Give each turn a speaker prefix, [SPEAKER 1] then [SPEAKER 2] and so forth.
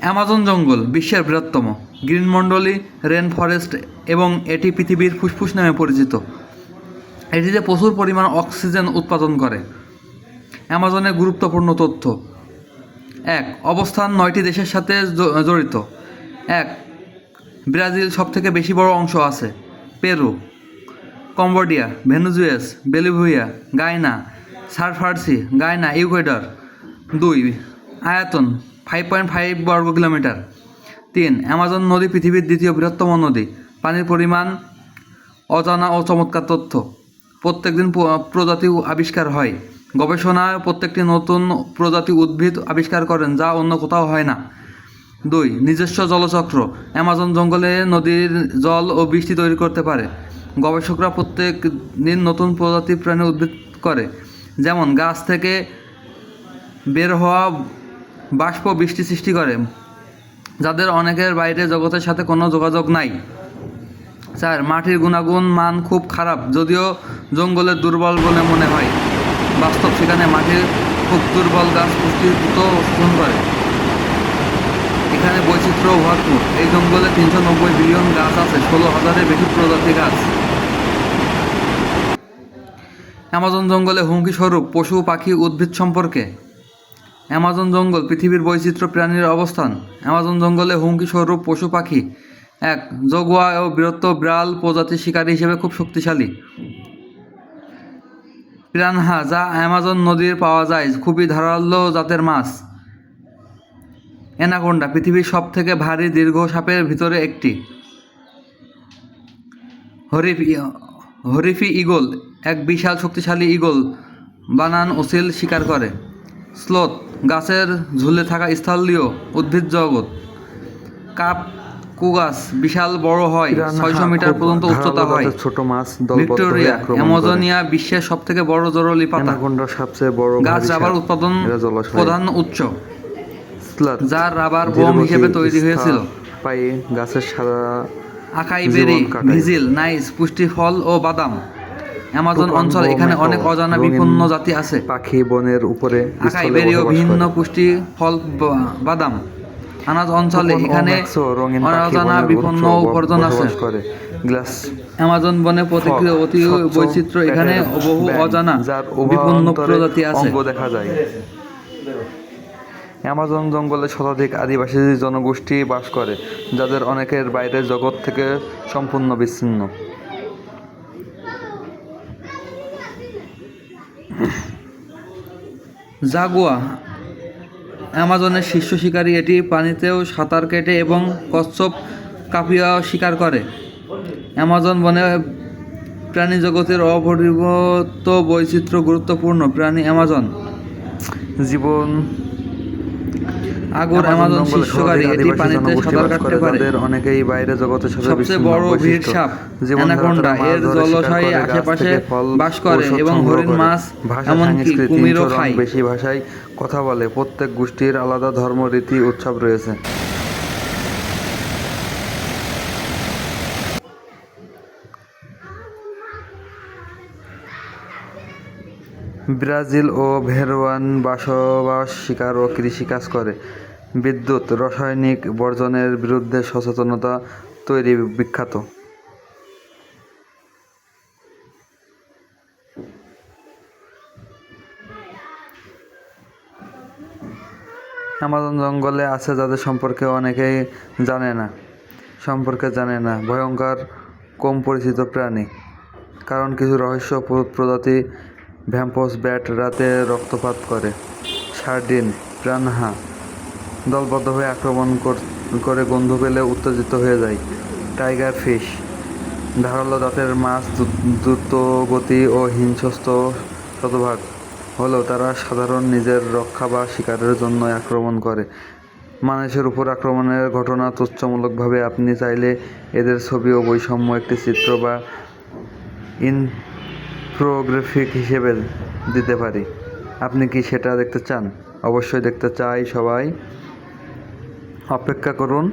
[SPEAKER 1] Amazon জঙ্গল, বিশ্বের বৃহত্তম গ্রিনমণ্ডলী রেন ফরেস্ট এবং এটি পৃথিবীর ফুসফুস নামে পরিচিত। এটিতে প্রচুর পরিমাণ অক্সিজেন উৎপাদন করে। অ্যামাজনের গুরুত্বপূর্ণ তথ্য। এক, অবস্থান নয়টি দেশের সাথে জড়িত। এক, ব্রাজিল সবথেকে বেশি বড় অংশ আছে। Peru, Cambodia Venezuela Bolivia Guyana সারফার্সি Guyana Ecuador. দুই, আয়তন। ফাইভ পয়েন্ট ফাইভ বর্গ কিলোমিটার তিন অ্যামাজন নদী পৃথিবীর দ্বিতীয় বৃহত্তম নদী পানির পরিমাণ অজানা ও চমৎকার তথ্য প্রত্যেকদিন প- প্রজাতি আবিষ্কার হয় গবেষণায় প্রত্যেকটি নতুন প্রজাতি উদ্ভিদ আবিষ্কার করেন যা অন্য কোথাও হয় না দুই নিজস্ব জলচক্র অ্যামাজন জঙ্গলে নদীর জল ও বৃষ্টি তৈরি করতে পারে গবেষকরা প্রত্যেক দিন নতুন প্রজাতি প্রাণী উদ্ভিদ করে যেমন গাছ থেকে বের হওয়া বাষ্প বৃষ্টি সৃষ্টি করে, যাদের অনেকের বাইরে জগতের সাথে কোনো যোগাযোগ নাই। চার মাটির গুণাগুণ, মান খুব খারাপ, যদিও জঙ্গলের দুর্বল বলে মনে হয়। বাস্তব সেখানে মাটির খুব দুর্বল গাছ পুষ্টিযুক্ত ও শোষণ করে। এখানে বৈচিত্র্য ভরপুর। এই জঙ্গলে তিনশো নব্বই বিলিয়ন গাছ আছে, ষোলো হাজারের বেশি প্রজাতি গাছ। অ্যামাজন জঙ্গলে হুমকি স্বরূপ পশু, পাখি, উদ্ভিদ সম্পর্কে অ্যামাজন জঙ্গল, পৃথিবীর বৈচিত্র্য প্রাণীর অবস্থান। অ্যামাজন জঙ্গলে হুমকি স্বরূপ পশু পাখি। এক, জগুয়া ও বৃহত্ত বিড়াল প্রজাতির শিকারী হিসেবে খুব শক্তিশালী। পিরানহা যা অ্যামাজন নদীর পাওয়া যায়, খুবই ধারালো জাতের মাছ। অ্যানাকোন্ডা, পৃথিবীর সব থেকে ভারী দীর্ঘ সাপের ভিতরে একটি। হরিফি হরিফি ইগল এক বিশাল শক্তিশালী ইগল বানান ওসিল শিকার করে। স্লোথ গাছের ঝুলে থাকা স্থলীয় উদ্ভিদ জগৎ। কাপ কুগাস বিশাল বড় হয় ছয়শো মিটার পর্যন্ত উচ্চতা হয়।
[SPEAKER 2] ছোট মাছ
[SPEAKER 1] ভিক্টোরিয়া অ্যামাজনিয়া বিশ্বের সব থেকে বড় জরুরি পাতা।
[SPEAKER 2] সবচেয়ে বড়
[SPEAKER 1] গাছ রাবার উৎপাদন প্রধান উৎস।
[SPEAKER 2] স্লাথ,
[SPEAKER 1] যা রাবার বোম হিসেবে তৈরি হয়েছিল।
[SPEAKER 2] পায়ে গাছের সারা
[SPEAKER 1] আকাই বেরি ভিজিল নাইস পুষ্টি ফল ও বাদাম। অ্যামাজন অঞ্চল এখানে অনেক অজানা বিপন্ন জাতি আছে।
[SPEAKER 2] পাখি বনের উপরে
[SPEAKER 1] আকাই
[SPEAKER 2] স্থলে
[SPEAKER 1] বেরি ও
[SPEAKER 2] বসবাস
[SPEAKER 1] ভিন্ন পুষ্টি ফল বাদাম। আনাজ অঞ্চলে এখানে অজানা বিপন্ন উপার্জন আছে।
[SPEAKER 2] গ্লাস
[SPEAKER 1] অ্যামাজন বনে প্রতিক্রিয়া অতি বৈচিত্র্য এখানে বহু অজানা
[SPEAKER 2] যার
[SPEAKER 1] বিপন্ন প্রজাতি আছে।
[SPEAKER 2] দেখা যায়। অ্যামাজন জঙ্গলে শতাধিক আদিবাসী জনগোষ্ঠী বাস করে যাদের অনেকের বাইরের জগৎ থেকে সম্পূর্ণ বিচ্ছিন্ন।
[SPEAKER 1] জাগুয়া, অ্যামাজনের শীর্ষ শিকারী এটি পানিতেও সাঁতার কেটে এবং কচ্ছপ কাপিয়া শিকার করে। অ্যামাজন বনে প্রাণী জগতের অপরিবর্ত বৈচিত্র্য গুরুত্বপূর্ণ। প্রাণী অ্যামাজন
[SPEAKER 2] জীবন
[SPEAKER 1] আগর অ্যামাজন শীর্ষকারী এটি পানিতে সাঁতার কাটতে পারে।
[SPEAKER 2] অনেকেই বাইরে জগতের সাথে
[SPEAKER 1] সবচেয়ে বড় ভিড় সাপ অ্যানাকোন্ডা এর জলাশয়ে আশেপাশে বাস করে এবং হরিণ মাছ এমনকি কুমিরও খায়।
[SPEAKER 2] বেশি ভাষায় কথা বলে। প্রত্যেক গোষ্ঠীর আলাদা ধর্ম রীতি উৎসব রয়েছে। ব্রাজিল ও ভেরোয়ান বাসবাস শিকার ও কৃষিকাজ করে। বিদ্যুৎ, রাসায়নিক বর্জনের বিরুদ্ধে সচেতনতা তৈরি বিখ্যাত। অ্যামাজন জঙ্গলে আছে যাদের সম্পর্কে অনেকেই জানে না। সম্পর্কে জানে না। ভয়ঙ্কর, কম পরিচিত প্রাণী। কারণ কিছু রহস্য প্রজাতি ভ্যাম্পস ব্যাট রাতে রক্তপাত করে। সার্ডিন প্রাণহা দলবদ্ধ হয়ে আক্রমণ কর- গন্ধ পেলে উত্তেজিত হয়ে যায়। টাইগার ফিশ, ধারালো দাঁতের মাছ দ্রু- দ্রুত গতি ও হিংস্র শতভাগ হলেও তারা সাধারণ নিজের রক্ষা বা শিকারের জন্য আক্রমণ করে। মানুষের উপর আক্রমণের ঘটনা তুচ্ছমূলকভাবে আপনি চাইলে এদের ছবি ও বৈষম্য একটি চিত্র বা ইনফোগ্রাফিক হিসেবে দিতে পারি। আপনি কি সেটা দেখতে চান? অবশ্যই দেখতে চাই সবাই। অপেক্ষা করুন।